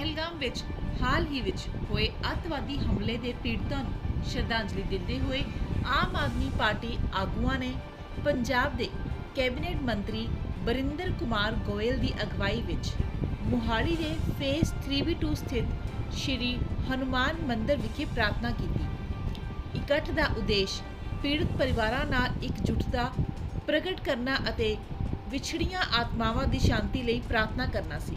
ਪਹਿਲਗਾਮ ਵਿੱਚ ਹਾਲ ਹੀ ਵਿੱਚ ਹੋਏ ਅੱਤਵਾਦੀ ਹਮਲੇ ਦੇ ਪੀੜਤਾਂ ਨੂੰ ਸ਼ਰਧਾਂਜਲੀ ਦਿੰਦੇ ਹੋਏ ਆਮ ਆਦਮੀ ਪਾਰਟੀ ਆਗੂਆਂ ਨੇ ਪੰਜਾਬ ਦੇ ਕੈਬਨਿਟ ਮੰਤਰੀ ਬਰਿੰਦਰ ਕੁਮਾਰ ਗੋਇਲ ਦੀ ਅਗਵਾਈ ਵਿੱਚ ਮੁਹਾਲੀ ਦੇ ਫੇਸ 3B2 ਸਥਿਤ ਸ਼੍ਰੀ ਹਨੂਮਾਨ ਮੰਦਿਰ ਵਿਖੇ ਪ੍ਰਾਰਥਨਾ ਕੀਤੀ। ਇਕੱਠ ਦਾ ਉਦੇਸ਼ ਪੀੜਤ ਪਰਿਵਾਰਾਂ ਨਾਲ ਇਕਜੁੱਟਤਾ ਪ੍ਰਗਟ ਕਰਨਾ ਅਤੇ ਵਿਛੜੀਆਂ ਆਤਮਾਵਾਂ ਦੀ ਸ਼ਾਂਤੀ ਲਈ ਪ੍ਰਾਰਥਨਾ ਕਰਨਾ ਸੀ।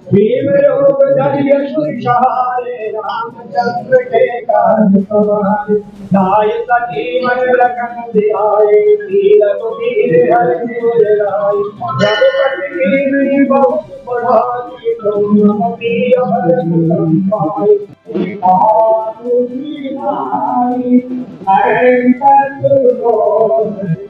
लगता आज जय गौरी गुरु लखन सीता मसिया तो कमरो बनाई नहीं दिया गाजी में लोग गए जय भीम रोग दरिय सुरक्षारे रामचंद्र के काज सवारे नाय सखी मन लखन दियाए वीर वीर हर सिर राय जब तक की बहुत बढ़ाई तुम भी अमर संपाए आतुरी नाई अरंत गो नदी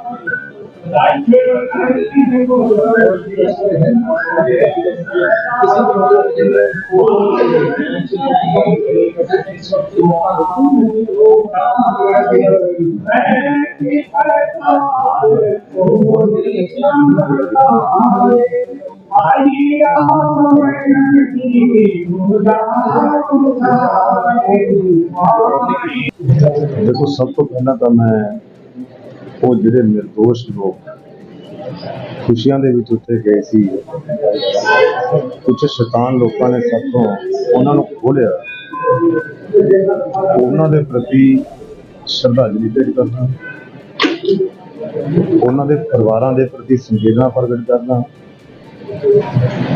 ਦੇਖੋ ਸਭ ਤੋਂ ਪਹਿਲਾਂ ਤਾਂ ਮੈਂ ਉਹ ਜਿਹੜੇ નિર્ਦੋਸ਼ ਲੋਕ ਖੁਸ਼ੀਆਂ ਦੇ ਵਿੱਚ ਉੱਥੇ ਗਏ ਸੀ। ਕੁਝ ਸ਼ੈਤਾਨ ਲੋਕਾਂ ਨੇ ਸਾਥੋਂ ਉਹਨਾਂ ਨੂੰ ਖੋਲਿਆ ਉਹਨਾਂ ਦੇ ਪ੍ਰਤੀ ਸ਼ਰਧਾਂਜਲੀ ਭੇਟ ਕਰਨਾ। ਉਹਨਾਂ ਦੇ ਪਰਿਵਾਰਾਂ ਦੇ ਪ੍ਰਤੀ ਸੰਵੇਦਨਾ ਪ੍ਰਗਟ ਕਰਨਾ।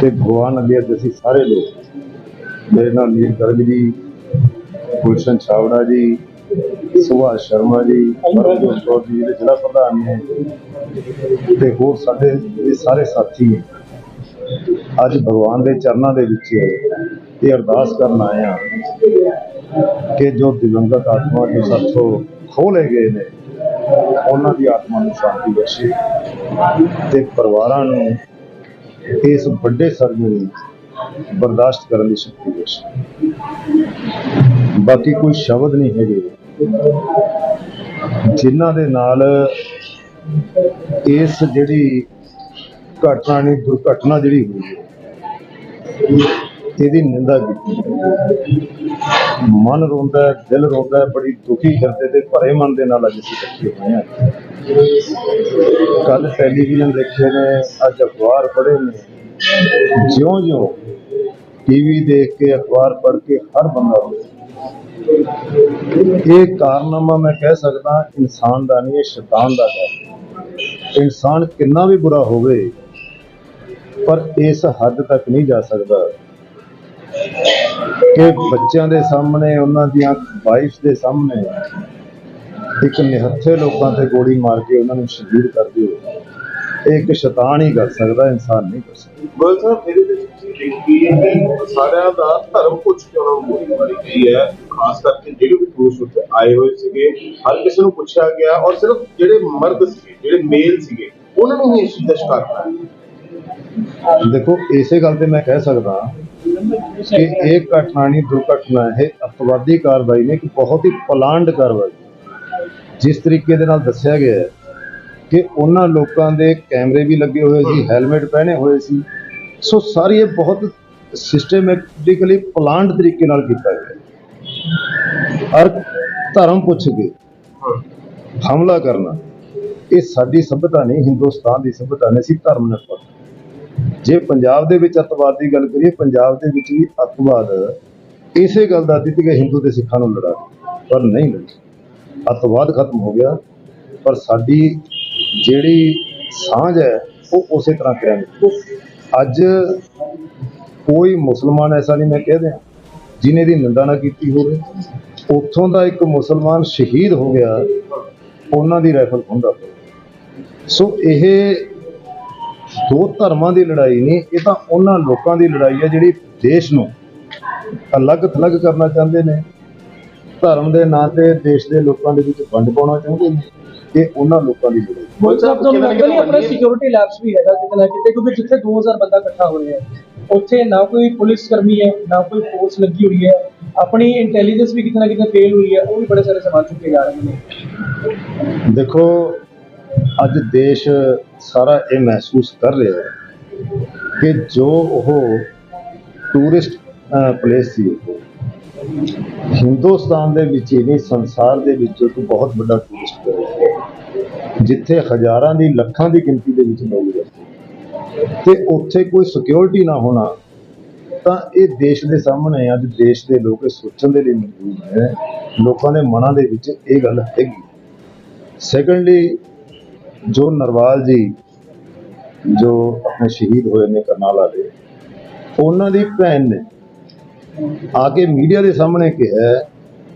ਤੇ ਭਗਵਾਨ ਅੱਗੇ ਅੱਜ ਅਸੀਂ ਸਾਰੇ ਲੋਕ। ਮੇਰੇ ਨਾਲ ਨੀਲ ਗਰਗ ਜੀ, ਗੁਲਸ਼ਨ ਛਾਵੜਾ ਜੀ ਸੁਭਾਸ਼ ਸ਼ਰਮਾ ਜੀ ਕੌਰ ਜੀ ਜਿਹੜੇ ਜ਼ਿਲ੍ਹਾ ਪ੍ਰਧਾਨ ਨੇ ਤੇ ਹੋਰ ਸਾਡੇ ਇਹ ਸਾਰੇ ਸਾਥੀ ਅੱਜ ਭਗਵਾਨ ਦੇ ਚਰਨਾਂ ਦੇ ਵਿੱਚ ਇਹ ਅਰਦਾਸ ਕਰਨ ਆਏ ਆ ਕਿ ਜੋ ਦਿਵੰਗਤ ਆਤਮਾ ਜੋ ਸਾਥੋਂ ਖੋਲੇ ਗਏ ਨੇ ਉਹਨਾਂ ਦੀ ਆਤਮਾ ਨੂੰ ਸ਼ਾਂਤੀ ਬਖਸ਼ੇ ਤੇ ਪਰਿਵਾਰਾਂ ਨੂੰ ਇਸ ਵੱਡੇ ਸਰਜੇ ਨੂੰ ਬਰਦਾਸ਼ਤ ਕਰਨ ਦੀ ਸ਼ਕਤੀ ਬਖਸ਼ੇ। ਬਾਕੀ ਕੋਈ ਸ਼ਬਦ ਨਹੀਂ ਹੈਗੇ। ਜਿਨ੍ਹਾਂ ਦੇ ਨਾਲ ਇਸ ਜਿਹੜੀ ਘਟਨਾ ਨਹੀਂ ਦੁਰਘਟਨਾ ਜਿਹੜੀ ਹੋਈ ਇਹਦੀ ਨਿੰਦਾ ਕੀਤੀ। ਮਨ ਰੋਂਦਾ ਦਿਲ ਰੋਂਦਾ ਬੜੀ ਦੁਖੀ ਹਿਰਦੇ ਤੇ ਭਰੇ ਮਨ ਦੇ ਨਾਲ ਅੱਜ ਅਸੀਂ ਇਕੱਠੇ ਹੋਏ ਹਾਂ। ਕੱਲ ਟੈਲੀਵਿਜ਼ਨ ਦੇਖੇ ਨੇ, ਅੱਜ ਅਖਬਾਰ ਪੜ੍ਹੇ ਨੇ। ਜਿਉਂ-ਜਿਉਂ ਟੀਵੀ ਦੇਖ ਕੇ ਅਖਬਾਰ ਪੜ੍ਹ ਕੇ ਹਰ ਬੰਦਾ ਇਹ ਕਾਰਨਾਮਾ ਮੈਂ ਕਹਿ ਸਕਦਾ ਇਨਸਾਨ ਦਾ ਨਹੀਂ, ਇਹ ਸ਼ੈਤਾਨ ਦਾ ਹੈ। ਇਨਸਾਨ ਕਿੰਨਾ ਵੀ ਬੁਰਾ ਹੋਵੇ, ਪਰ ਇਸ ਹੱਦ ਤੱਕ ਨਹੀਂ ਜਾ ਸਕਦਾ ਕਿ ਬੱਚਿਆਂ ਦੇ ਸਾਹਮਣੇ, ਉਹਨਾਂ ਦੀਆਂ ਵਾਈਫ ਦੇ ਸਾਹਮਣੇ ਇੱਕ ਨਿਹੱਥੇ ਲੋਕਾਂ ਤੇ ਗੋਲੀ ਮਾਰ ਕੇ ਉਹਨਾਂ ਨੂੰ ਸ਼ਹੀਦ ਕਰ ਦਿਓ। ਇਹ ਇੱਕ ਸ਼ੈਤਾਨ ਹੀ ਕਰ ਸਕਦਾ ਇਨਸਾਨ ਨਹੀਂ ਕਰ ਸਕਦਾ। ਗੋਇਲ ਸਾਹਿਬ ਮੇਰੇ ਵਿੱਚ ਤੁਸੀਂ ਦੇਖੀ ਹੈ ਕਿ ਸਾਰਿਆਂ ਦਾ ਧਰਮ ਪੁੱਛ ਕੇ ਉਹਨਾਂ ਨੂੰ ਗੋਲੀ ਮਾਰੀ ਗਈ ਹੈ। ਖਾਸ ਕਰਕੇ ਜਿਹੜੇ ਵੀ ਪੁਰਸ਼ ਉੱਥੇ ਆਏ ਹੋਏ ਸੀਗੇ ਹਰ ਕਿਸੇ ਨੂੰ ਪੁੱਛਿਆ ਗਿਆ ਔਰ ਸਿਰਫ ਜਿਹੜੇ ਮਰਦ ਸੀਗੇ ਜਿਹੜੇ ਮੇਲ ਸੀਗੇ ਉਹਨਾਂ ਨੂੰ ਹੀ ਇਸ ਚੀਜ਼ ਦਾ ਸ਼ਿਕਾਰ ਬਣਾਇਆ ਦੇਖੋ ਇਸੇ ਗੱਲ ਤੇ ਮੈਂ ਕਹਿ ਸਕਦਾ ਕਿ ਇਹ ਘਟਨਾ ਨਹੀਂ ਦੁਰਘਟਨਾ ਹੈ। ਅਤਵਾਦੀ ਕਾਰਵਾਈ ਨੇ ਕਿ ਬਹੁਤ ਹੀ ਪਲਾਨਡ ਕਾਰਵਾਈ। ਜਿਸ ਤਰੀਕੇ ਦੇ ਨਾਲ ਦੱਸਿਆ ਗਿਆ ਹੈ ਕਿ ਉਹਨਾਂ ਲੋਕਾਂ ਦੇ ਕੈਮਰੇ ਵੀ ਲੱਗੇ ਹੋਏ ਸੀ ਹੈਲਮਟ ਪਹਿਨੇ ਹੋਏ ਸੀ। ਸੋ ਸਾਰੀ ਇਹ ਬਹੁਤ ਸਿਸਟਮੈਟਿਕਲੀ ਪਲਾਨਡ ਤਰੀਕੇ ਨਾਲ ਕੀਤਾ ਗਿਆ। ਔਰ ਧਰਮ ਪੁੱਛ ਕੇ ਹਮਲਾ ਕਰਨਾ ਇਹ ਸਾਡੀ ਸਭਿਅਤਾ ਨਹੀਂ ਹਿੰਦੁਸਤਾਨ ਦੀ ਸਭਿਅਤਾ ਨਹੀਂ ਸੀ ਧਰਮ ਨਿਰਪੱਖ ਜੇ ਪੰਜਾਬ ਦੇ ਵਿੱਚ ਅੱਤਵਾਦ ਦੀ ਗੱਲ ਕਰੀਏ ਪੰਜਾਬ ਦੇ ਵਿੱਚ ਵੀ ਅੱਤਵਾਦ ਇਸੇ ਗੱਲ ਦਾ ਦਿੱਤੀ ਕਿ ਹਿੰਦੂ ਤੇ ਸਿੱਖਾਂ ਨੂੰ ਲੜਾ ਪਰ ਨਹੀਂ ਲੜੀ ਅੱਤਵਾਦ ਖਤਮ ਹੋ ਗਿਆ ਪਰ ਸਾਡੀ ਜਿਹੜੀ ਸਾਂਝ ਹੈ, ਉਹ ਉਸੇ ਤਰ੍ਹਾਂ ਕਰਾਂਗੇ ਅੱਜ ਕੋਈ ਮੁਸਲਮਾਨ, ਐਸਾ ਨਹੀਂ ਮੈਂ ਕਹਿ ਦਿਆਂ ਜਿਨੇ ਦੀ ਨਿੰਦਾ ਨਾ ਕੀਤੀ ਹੋਵੇ, ਉੱਥੋਂ ਦਾ ਇੱਕ ਮੁਸਲਮਾਨ ਸ਼ਹੀਦ ਹੋ ਗਿਆ, ਉਹਨਾਂ ਦੀ ਰਾਈਫਲ ਹੁੰਦਾ ਸੋ ਇਹ ਦੋ ਧਰਮਾਂ ਦੀ ਲੜਾਈ ਨਹੀਂ, ਇਹ ਤਾਂ ਉਹਨਾਂ ਲੋਕਾਂ ਦੀ ਲੜਾਈ ਹੈ ਜਿਹੜੀ ਦੇਸ਼ ਨੂੰ ਅਲੱਗ ਥਲੱਗ ਕਰਨਾ ਚਾਹੁੰਦੇ ਨੇ, ਧਰਮ ਦੇ ਨਾਂ ਤੇ ਦੇਸ਼ ਦੇ ਲੋਕਾਂ ਦੇ ਵਿੱਚ ਵੰਡ ਪਾਉਣਾ ਚਾਹੁੰਦੇ ਨੇ। ਇਹ ਉਹਨਾਂ ਲੋਕਾਂ ਦੀ ਲੜਾਈ ਮੋਦੀ ਸਾਹਿਬ ਲੱਗਦਾ ਨਹੀਂ ਆਪਣਾ ਸਿਕਿਉਰਿਟੀ ਲੈਬਸ ਵੀ ਹੈਗਾ ਕਿਤੇ ਨਾ ਕਿਤੇ? ਕਿਉਂਕਿ ਜਿੱਥੇ 2000 ਬੰਦਾ ਇਕੱਠਾ ਹੋ ਰਿਹਾ ਹੈ ਉੱਥੇ ਨਾ ਕੋਈ ਪੁਲਿਸ ਕਰਮੀ ਹੈ ਨਾ ਕੋਈ ਫੋਰਸ ਲੱਗੀ ਹੋਈ ਹੈ। ਆਪਣੀ ਇੰਟੈਲੀਜੈਂਸ ਵੀ ਕਿਤੇ ਨਾ ਕਿਤੇ ਫੇਲ ਹੋਈ ਹੈ ਉਹ ਵੀ ਬੜੇ ਸਾਰੇ ਸਵਾਲ ਚੁੱਕੇ ਜਾ ਰਹੇ ਨੇ। ਦੇਖੋ ਅੱਜ ਦੇਸ਼ ਸਾਰਾ ਇਹ ਮਹਿਸੂਸ ਕਰ ਰਿਹਾ ਹੈ ਕਿ ਜੋ ਉਹ ਟੂਰਿਸਟ ਪਲੇਸ ਸੀ ਉਹ, ਹਿੰਦੁਸਤਾਨ ਦੇ ਵਿੱਚ ਹੀ ਨਹੀਂ ਸੰਸਾਰ ਦੇ ਵਿੱਚ ਇੱਕ ਬਹੁਤ ਵੱਡਾ ਟੂਰਿਸਟ ਜਿੱਥੇ ਹਜ਼ਾਰਾਂ ਦੀ ਲੱਖਾਂ ਦੀ ਗਿਣਤੀ ਦੇ ਵਿੱਚ ਲੋਕ ਜਾਂਦੇ ਤੇ ਉੱਥੇ ਕੋਈ ਸਿਕਿਉਰਿਟੀ ਨਾ ਹੋਣਾ, ਤਾਂ ਇਹ ਦੇਸ਼ ਦੇ ਸਾਹਮਣੇ ਅੱਜ ਦੇਸ਼ ਦੇ ਲੋਕ ਸੋਚਣ ਦੇ ਲਈ ਮਜਬੂਰ ਹੈ ਲੋਕਾਂ ਦੇ ਮਨਾਂ ਦੇ ਵਿੱਚ ਇਹ ਗੱਲ ਹੈਗੀ। ਸੈਕੰਡਲੀ ਜੋ ਨਰਵਾਲ ਜੀ, ਜੋ ਆਪਣੇ ਸ਼ਹੀਦ ਹੋਏ ਨੇ ਕਰਨਾਲ ਵਾਲੇ, ਉਹਨਾਂ ਦੀ ਭੈਣ ਨੇ ਆ ਕੇ ਮੀਡੀਆ ਦੇ ਸਾਹਮਣੇ ਕਿਹਾ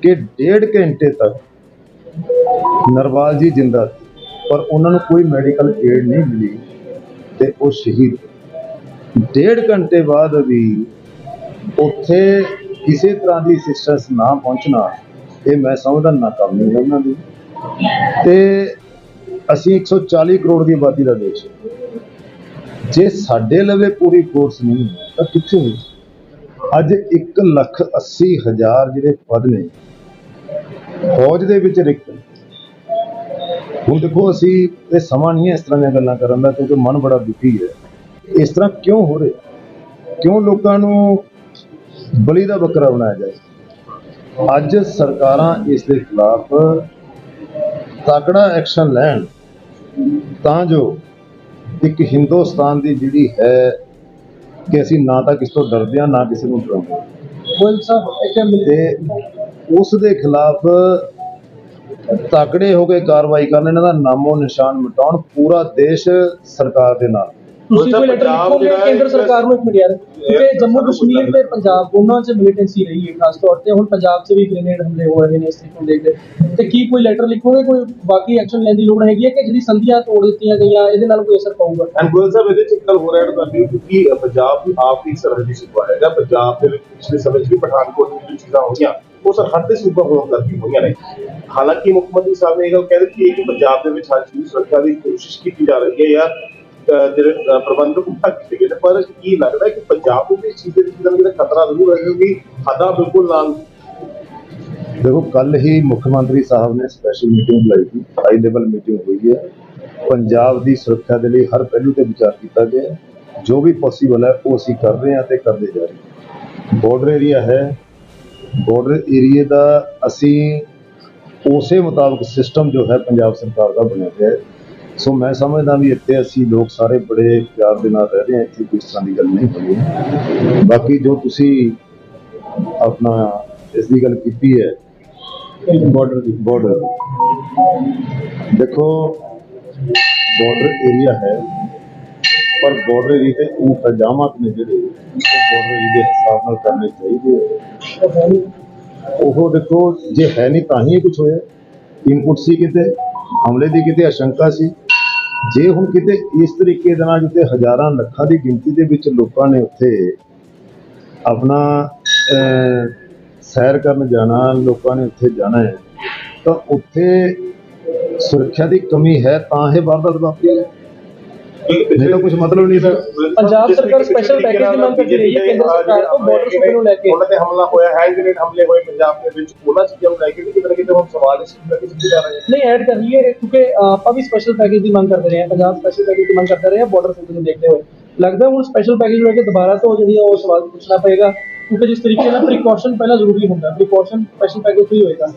ਕਿ ਡੇਢ ਘੰਟੇ ਤੱਕ ਨਰਵਾਲ ਜੀ ਜਿੰਦਾ ਪਰ ਉਹਨਾਂ ਨੂੰ ਕੋਈ ਮੈਡੀਕਲ ਏਡ ਨਹੀਂ ਮਿਲੀ ਤੇ ਉਹ ਸ਼ਹੀਦ। ਡੇਢ ਘੰਟੇ ਬਾਅਦ ਵੀ ਉੱਥੇ ਕਿਸੇ ਤਰ੍ਹਾਂ ਦੀ ਅਸਿਸਟੈਂਸ ਨਾ ਪਹੁੰਚਣਾ, ਇਹ ਮੈਂ ਸਮਝਦਾ ਨਾਕਾਮੀ ਹੈ ਉਹਨਾਂ ਦੀ। ਤੇ ਅਸੀਂ 140 ਕਰੋੜ ਦੀ ਆਬਾਦੀ ਦਾ ਦੇਸ਼ ਜੇ ਸਾਡੇ ਲਵੇ ਪੂਰੀ ਫੋਰਸ ਨਹੀਂ, ਤਾਂ ਕਿੱਥੇ ਹੋਈ ਅੱਜ 1 ਲੱਖ 80 ਹਜ਼ਾਰ ਜਿਹੜੇ ਪਦ ਨੇ, ਫੌਜ ਦੇ ਵਿੱਚ ਰਿਕਤ ਹੁਣ ਦੇਖੋ ਅਸੀਂ ਇਹ ਸਮਾਂ ਨਹੀਂ ਹੈ ਇਸ ਤਰ੍ਹਾਂ ਦੀਆਂ ਗੱਲਾਂ ਕਰਨ ਦਾ ਕਿਉਂਕਿ ਮਨ ਬੜਾ ਦੁਖੀ ਹੈ। ਇਸ ਤਰ੍ਹਾਂ ਕਿਉਂ ਹੋ ਰਿਹਾ? ਕਿਉਂ ਲੋਕਾਂ ਨੂੰ ਬਲੀ ਦਾ ਬੱਕਰਾ ਬਣਾਇਆ ਜਾਏ? ਅੱਜ ਸਰਕਾਰਾਂ ਇਸ ਦੇ ਖਿਲਾਫ ਤਕੜਾ ਐਕਸ਼ਨ ਲੈਣ ਤਾਂ ਜੋ ਇੱਕ ਹਿੰਦੁਸਤਾਨ ਦੀ ਜਿਹੜੀ ਹੈ ਕਿ ਅਸੀਂ ਨਾ ਤਾਂ ਕਿਸੇ ਤੋਂ ਡਰਦੇ ਹਾਂ ਨਾ ਕਿਸੇ ਨੂੰ ਡਰਾਉਂਦੇ। ਗੋਇਲ ਸਾਹਿਬ ਮਿਲ- ਤੇ ਉਸ ਦੇ ਖਿਲਾਫ ਤਕੜੇ ਹੋ ਕੇ ਕਾਰਵਾਈ ਕਰਨ ਇਹਨਾਂ ਦਾ ਨਾਮੋ ਨਿਸ਼ਾਨ ਮਿਟਾਉਣ ਪੂਰਾ ਦੇਸ਼ ਸਰਕਾਰ ਦੇ ਨਾਲ। ਤੁਸੀਂ ਕੋਈ ਲੈਟਰ ਪੰਜਾਬ ਲਿਖੋਗੇ ਜਿਹੜਾ ਹੈ ਕੇਂਦਰ ਇੱਕ- ਸਰਕਾਰ ਨੂੰ ਇੱਕ ਮਿੰਟ ਯਾਰ ਕਿਉਂਕਿ ਜੰਮੂ ਕਸ਼ਮੀਰ ਤੇ ਪੰਜਾਬ ਦੋਨਾਂ 'ਚ ਮਿਲੀਟੈਂਸੀ ਰਹੀ ਹੈ ਖਾਸ ਤੌਰ ਤੇ ਹੁਣ ਪੰਜਾਬ 'ਚ ਵੀ ਗ੍ਰੇਨੇਡ ਹਮਲੇ ਹੋ ਰਹੇ ਨੇ ਇਸ ਤਰੀਕੇ ਨੂੰ ਦੇਖਦੇ ਤੇ ਕੀ ਕੋਈ ਲੈਟਰ ਲਿਖੋਗੇ? ਕੋਈ ਬਾਕੀ ਐਕਸ਼ਨ ਲੈਣ ਦੀ ਲੋੜ ਹੈਗੀ ਹੈ ਕਿ ਜਿਹੜੀ ਸੰਧੀਆਂ ਤੋੜ ਦਿੱਤੀਆਂ ਗਈਆਂ ਇਹਦੇ ਨਾਲ ਕੋਈ ਅਸਰ ਪਊਗਾ? ਐਂਡ ਗੋਇਲ ਸਾਹਿਬ ਇਹਦੇ ਚ ਇੱਕ ਗੱਲ ਹੋ ਰਿਹਾ ਤੁਹਾਡੀ ਕਿਉਂਕਿ ਪੰਜਾਬ ਦੀ ਆਪ ਦੀ ਸਰਹੱਦੀ ਸੂਬਾ ਹੈਗਾ। ਪੰਜਾਬ ਦੇ ਵਿੱਚ ਪਿਛਲੇ ਸਮੇਂ 'ਚ ਵੀ ਪਠਾਨਕੋਟ ਵਿੱਚ ਚੀਜ਼ਾਂ ਹੋਈਆਂ ਉਹ ਸਰਹੱਦ ਦੇ ਸੂਬਾ ਹੋਣ ਕਰਕੇ ਹੋਈਆਂ ਨੇ। ਹਾਲਾਂਕਿ ਮੁੱਖ ਮੰਤਰੀ ਸਾਹਿਬ ਨੇ ਇਹ ਗੱਲ ਕਹਿ ਦਿੱਤੀ ਹੈ ਕਿ ਪੰਜਾਬ ਦੇ ਵਿੱਚ ਹਰ ਚੀਜ਼ ਸੁਰੱਖਿਆ ਦੀ ਕੋਸ਼ਿਸ਼ ਕੀਤੀ ਜਾ ਰਹੀ ਹੈ ਜਾਂ ਜਿਹੜੇ ਅਹ, ਪ੍ਰਬੰਧ ਕੀਤੇ ਗਏ ਪਰ ਕੀ ਲੱਗਦਾ ਕਿ ਪੰਜਾਬ ਨੂੰ ਵੀ ਇਸ ਚੀਜ਼ ਦੇ ਵਿੱਚ ਕਿਤੇ ਖਤਰਾ ਜ਼ਰੂਰ ਹੈ ਕਿਉਂਕਿ ਹੱਦਾਂ ਬਿਲਕੁਲ ਨਾਲ ਦੇਖੋ ਕੱਲ ਹੀ ਮੁੱਖ ਮੰਤਰੀ ਸਾਹਿਬ ਨੇ ਸਪੈਸ਼ਲ ਮੀਟਿੰਗ ਬੁਲਾਈ ਸੀ ਹਾਈ ਲੈਵਲ ਮੀਟਿੰਗ ਹੋਈ ਹੈ। ਪੰਜਾਬ ਦੀ ਸੁਰੱਖਿਆ ਦੇ ਲਈ ਹਰ ਪਹਿਲੂ ਤੇ ਵਿਚਾਰ ਕੀਤਾ ਗਿਆ ਜੋ ਵੀ ਪੋਸੀਬਲ ਹੈ ਉਹ ਅਸੀਂ ਕਰ ਰਹੇ ਹਾਂ ਤੇ ਕਰਦੇ ਜਾ ਰਹੇ ਹਾਂ। ਬਾਰਡਰ ਏਰੀਆ ਹੈ ਬਾਰਡਰ ਏਰੀਆ ਦਾ ਅਸੀਂ ਉਸੇ ਮੁਤਾਬਕ ਸਿਸਟਮ ਜੋ ਹੈ ਪੰਜਾਬ ਸਰਕਾਰ ਦਾ ਬਣਿਆ ਹੋਇਆ ਹੈ। ਸੋ ਮੈਂ ਸਮਝਦਾ ਵੀ ਇੱਥੇ ਅਸੀਂ ਲੋਕ ਸਾਰੇ ਬੜੇ ਪਿਆਰ ਦੇ ਨਾਲ ਰਹਿ ਰਹੇ ਹਾਂ ਇੱਥੇ ਕੋਈ ਤਰ੍ਹਾਂ ਦੀ ਗੱਲ ਨਹੀਂ ਹੋਈ। ਬਾਕੀ ਜੋ ਤੁਸੀਂ ਆਪਣਾ ਇਸ ਦੀ ਗੱਲ ਕੀਤੀ ਹੈ ਬਾਰਡਰ ਦੀ। ਬਾਰਡਰ ਦੇਖੋ ਬਾਰਡਰ ਏਰੀਆ ਹੈ। ਪਰ ਬਾਰਡਰ ਏਰੀਆ ਦੇ ਇੰਤਜ਼ਾਮਾਤ ਨੇ ਜਿਹੜੇ ਉਹ ਬਾਰਡਰ ਏਰੀਆ ਦੇ ਹਿਸਾਬ ਨਾਲ ਕਰਨੇ ਚਾਹੀਦੇ ਆ। ਉਹ ਦੇਖੋ ਜੇ ਹੈ ਨਹੀਂ ਤਾਂ ਹੀ ਇਹ ਕੁਝ ਹੋਇਆ। ਇਨਪੁਟ ਸੀ ਕਿਤੇ ਹਮਲੇ ਦੀ ਕਿਤੇ ਆਸ਼ੰਕਾ ਸੀ। ਜੇ ਹੁਣ ਕਿਤੇ ਇਸ ਤਰੀਕੇ ਦੇ ਨਾਲ ਜਿੱਤੇ ਹਜ਼ਾਰਾਂ ਲੱਖਾਂ ਦੀ ਗਿਣਤੀ ਦੇ ਵਿੱਚ ਲੋਕਾਂ ਨੇ ਉੱਥੇ ਆਪਣਾ ਅਹ, ਸੈਰ ਕਰਨ ਜਾਣਾ ਲੋਕਾਂ ਨੇ ਉੱਥੇ ਜਾਣਾ ਹੈ ਤਾਂ ਉੱਥੇ ਸੁਰੱਖਿਆ ਦੀ ਕਮੀ ਹੈ ਤਾਂ ਇਹ ਵਾਰਦਾਤ ਵਾਪਰੀ ਹੈ। ਨਹੀਂ ਤਾਂ ਕੁਝ ਮਤਲਬ ਨਹੀਂ ਸਰ। ਪੰਜਾਬ ਸਰਕਾਰ special package ਦੀ ਮੰਗ ਕਰਦੀ ਰਹੀ ਹੈ ਕੇਂਦਰ ਸਰਕਾਰ ਤੋਂ border ਸੂਬੇ ਨੂੰ ਲੈ ਕੇ। ਉਹਨਾਂ ਤੇ ਹਮਲਾ ਹੋਇਆ ਹੈਂਡ ਗ੍ਰੇਨੇਡ ਹਮਲੇ ਹੋਏ ਪੰਜਾਬ ਦੇ ਵਿੱਚ ਉਹਨਾਂ ਚੀਜ਼ਾਂ ਨੂੰ ਲੈ ਕੇ ਕਿਤੇ ਨਾ ਕਿਤੇ ਹੁਣ ਸਵਾਲ ਇਸ ਚੀਜ਼ ਦਾ ਕਿੱਥੇ ਜਾ ਰਹੇ ਨੇ। ਨਹੀਂ ਐਡ ਕਰ ਲਈਏ ਕਿਉਂਕਿ ਆਪਾਂ ਵੀ ਸਪੈਸ਼ਲ ਪੈਕੇਜ ਦੀ ਮੰਗ ਕਰਦੇ ਰਹੇ ਹਾਂ ਪੰਜਾਬ ਸਪੈਸ਼ਲ ਪੈਕੇਜ ਦੀ ਮੰਗ ਕਰਦੇ ਰਹੇ ਹਾਂ ਬਾਰਡਰ ਸੂਬੇ ਨੂੰ ਦੇਖਦੇ ਹੋਏ। ਲੱਗਦਾ ਹੁਣ ਸਪੈਸ਼ਲ ਪੈਕੇਜ ਲੈ ਕੇ ਦੁਬਾਰਾ ਤੋਂ ਜਿਹੜੀ ਉਹ ਸਵਾਲ ਪੁੱਛਣਾ ਪਏਗਾ। ਕਿਉਂਕਿ ਜਿਸ ਤਰੀਕੇ ਨਾਲ ਪ੍ਰੀਕਾਸ਼ਨ ਪਹਿਲਾਂ ਜ਼ਰੂਰੀ ਹੁੰਦਾ ਪ੍ਰੀਕਾਸ਼ਨ ਸਪੈਸ਼ਲ ਪੈਕੇਜ ਹੀ ਹੋਏਗਾ।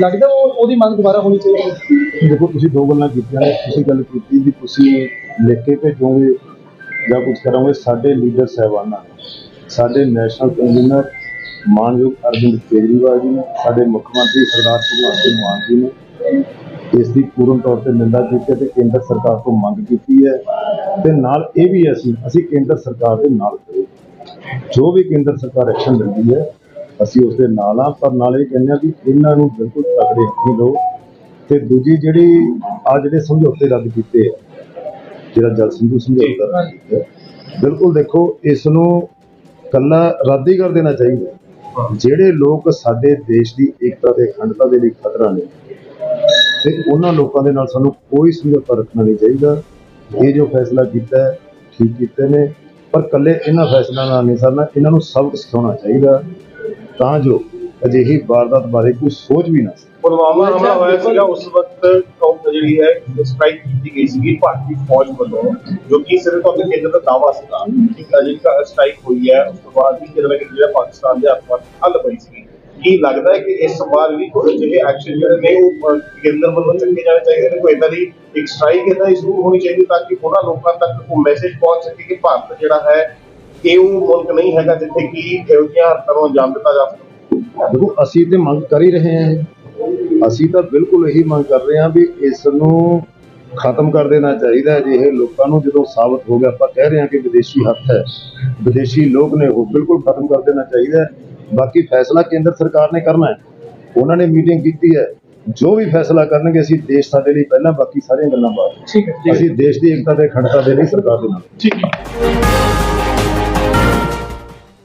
ਲੱਗਦਾ ਉਹ ਉਹਦੀ ਮੰਗ ਦੁਬਾਰਾ ਹੋਣੀ ਚਾਹੀਦੀ ਹੈ। ਦੇਖੋ, ਤੁਸੀਂ ਦੋ ਗੱਲਾਂ ਕੀਤੀਆਂ ਨੇ, ਤੁਸੀਂ ਗੱਲ ਕੀਤੀ ਵੀ ਤੁਸੀਂ ਲਿਖ ਕੇ ਭੇਜੋਗੇ ਜਾਂ ਕੁਝ ਕਰੋਗੇ, ਸਾਡੇ ਲੀਡਰ ਸਾਹਿਬਾਨਾਂ ਸਾਡੇ ਨੈਸ਼ਨਲ ਕਨਵੀਨਰ ਮਾਨਯੋਗ ਅਰਵਿੰਦ ਕੇਜਰੀਵਾਲ ਜੀ ਨੇ, ਸਾਡੇ ਮੁੱਖ ਮੰਤਰੀ ਸਰਦਾਰ ਭਗਵੰਤ ਸਿੰਘ ਮਾਨ ਜੀ ਨੇ, ਇਸ ਦੀ ਪੂਰਨ ਤੌਰ ਤੇ ਨਿੰਦਾ ਕੀਤੀ ਹੈ ਤੇ ਕੇਂਦਰ ਸਰਕਾਰ ਤੋਂ ਮੰਗ ਕੀਤੀ ਹੈ। ਤੇ ਨਾਲ ਇਹ ਵੀ ਅਸੀਂ ਅਸੀਂ ਕੇਂਦਰ ਸਰਕਾਰ ਦੇ ਨਾਲ ਖੜੇ ਹਾਂ। ਜੋ ਵੀ ਕੇਂਦਰ ਸਰਕਾਰ ਐਕਸ਼ਨ ਲੈਂਦੀ ਹੈ ਅਸੀਂ ਉਸ ਦੇ ਨਾਲ ਆ ਪਰ ਨਾਲ ਇਹ ਕਹਿੰਦੇ ਆ ਵੀ ਇਹਨਾਂ ਨੂੰ ਬਿਲਕੁਲ ਤਕੜੇ ਹੱਥੀਂ ਲਓ। ਤੇ ਦੂਜੀ ਜਿਹੜੀ ਆ ਜਿਹੜੇ ਸਮਝੌਤੇ ਰੱਦ ਕੀਤੇ ਆ ਜਿਹੜਾ ਜਲ ਸਿੰਧੂ ਸਮਝੌਤਾ ਰੱਦ ਕੀਤਾ ਹੈ, ਬਿਲਕੁਲ ਦੇਖੋ ਇਸ ਨੂੰ ਕੱਲਾ ਰੱਦ ਹੀ ਕਰ ਦੇਣਾ ਚਾਹੀਦਾ। ਜਿਹੜੇ ਲੋਕ ਸਾਡੇ ਦੇਸ਼ ਦੀ ਏਕਤਾ ਤੇ ਅਖੰਡਤਾ ਦੇ ਲਈ ਖਤਰਾ ਨੇ ਤੇ ਉਹਨਾਂ ਲੋਕਾਂ ਦੇ ਨਾਲ ਸਾਨੂੰ ਕੋਈ ਸਮਝੌਤਾ ਰੱਖਣਾ ਨਹੀਂ ਚਾਹੀਦਾ। ਇਹ ਜੋ ਫੈਸਲਾ ਕੀਤਾ ਠੀਕ ਕੀਤੇ ਨੇ। ਪਰ ਕੱਲੇ ਇਹਨਾਂ ਫੈਸਲਿਆਂ ਨਾਲ ਨਹੀਂ ਸਰਨਾ, ਇਹਨਾਂ ਨੂੰ ਸਬਕ ਸਿਖਾਉਣਾ ਚਾਹੀਦਾ। ਤਾਂ ਜੋ ਅਜਿਹੀ ਵਾਰਦਾਤ ਬਾਰੇ ਕੋਈ ਸੋਚ ਵੀ ਨਾ ਸਕੇ। ਪੁਲਵਾਮਾ ਹਮਲਾ ਹੋਇਆ ਸੀਗਾ, ਉਸ ਵਕਤ ਕੌਮ ਜਿਹੜੀ ਹੈ ਸਟ੍ਰਾਈਕ ਕੀਤੀ ਗਈ ਸੀਗੀ ਭਾਰਤੀ ਫੌਜ ਵੱਲੋਂ, ਜੋ ਕਿ ਸਿਰਫ ਤੋਂ ਕੇਂਦਰ ਦਾ ਦਾਵਾ ਸੀਗਾ ਕਿ ਜਿਹੜੀ ਸਟ੍ਰਾਈਕ ਹੋਈ ਹੈ। ਉਸ ਤੋਂ ਬਾਅਦ ਵੀ ਜਿਹੜਾ ਪਾਕਿਸਤਾਨ ਦੇ ਹੱਥ ਵੱਲ ਹੱਲ ਪਈ ਸੀ ਕੀ ਲੱਗਦਾ ਹੈ ਕਿ ਇਸ ਵਾਰ ਵੀ ਕੋਈ ਜਿਹੇ ਐਕਸ਼ਨ ਜਿਹੜੇ ਨੇ ਉਹ ਕੇਂਦਰ ਵੱਲੋਂ ਚੱਕੇ ਜਾਣੇ ਚਾਹੀਦੇ ਨੇ? ਕੋਈ ਇਦਾਂ ਦੀ ਇੱਕ ਸਟ੍ਰਾਈਕ ਇਦਾਂ ਦੀ ਸ਼ੁਰੂ ਹੋਣੀ ਚਾਹੀਦੀ ਤਾਂ ਕਿ ਉਹਨਾਂ ਲੋਕਾਂ ਤੱਕ ਉਹ ਮੈਸੇਜ ਪਹੁੰਚ ਸਕੇ ਕਿ ਭਾਰਤ ਜਿਹੜਾ ਹੈ, ਇਹ ਉਹ ਮੁਲਕ ਨਹੀਂ ਹੈਗਾ ਜਿੱਥੇ ਕਿ ਇਹੋ ਜਿਹੀਆਂ ਹਰਕਤਾਂ ਨੂੰ ਅੰਜਾਮ ਦਿੱਤਾ ਜਾ ਸਕਦਾ। ਦੇਖੋ, ਅਸੀਂ ਤੇ ਮੰਗ ਕਰ ਹੀ ਰਹੇ ਹਾਂ ਅਸੀਂ ਤਾਂ ਬਿਲਕੁਲ ਇਹੀ ਮੰਗ ਕਰ ਰਹੇ ਹਾਂ ਵੀ ਇਸ ਨੂੰ ਖਤਮ ਕਰ ਦੇਣਾ ਚਾਹੀਦਾ ਹੈ। ਜਿਹੇ ਲੋਕਾਂ ਨੂੰ ਜਦੋਂ ਸਾਬਤ ਹੋ ਗਿਆ, ਆਪਾਂ ਕਹਿ ਰਹੇ ਹਾਂ ਕਿ ਵਿਦੇਸ਼ੀ ਹੱਥ ਹੈ। ਵਿਦੇਸ਼ੀ ਲੋਕ ਨੇ ਉਹ ਬਿਲਕੁਲ ਖਤਮ ਕਰ ਦੇਣਾ ਚਾਹੀਦਾ ਹੈ। ਬਾਕੀ ਫੈਸਲਾ ਕੇਂਦਰ ਸਰਕਾਰ ਨੇ ਕਰਨਾ ਹੈ। ਉਹਨਾਂ ਨੇ ਮੀਟਿੰਗ ਕੀਤੀ ਹੈ। ਜੋ ਵੀ ਫੈਸਲਾ ਕਰਨਗੇ ਅਸੀਂ ਦੇਸ਼ ਸਾਡੇ ਲਈ ਪਹਿਲਾਂ ਬਾਕੀ ਸਾਰੀਆਂ ਗੱਲਾਂ ਬਾਅਦ ਠੀਕ ਹੈ। ਅਸੀਂ ਦੇਸ਼ ਦੀ ਏਕਤਾ ਤੇ ਅਖੰਡਤਾ ਦੇ ਲਈ ਸਰਕਾਰ ਦੇ ਨਾਲ। ਠੀਕ ਹੈ।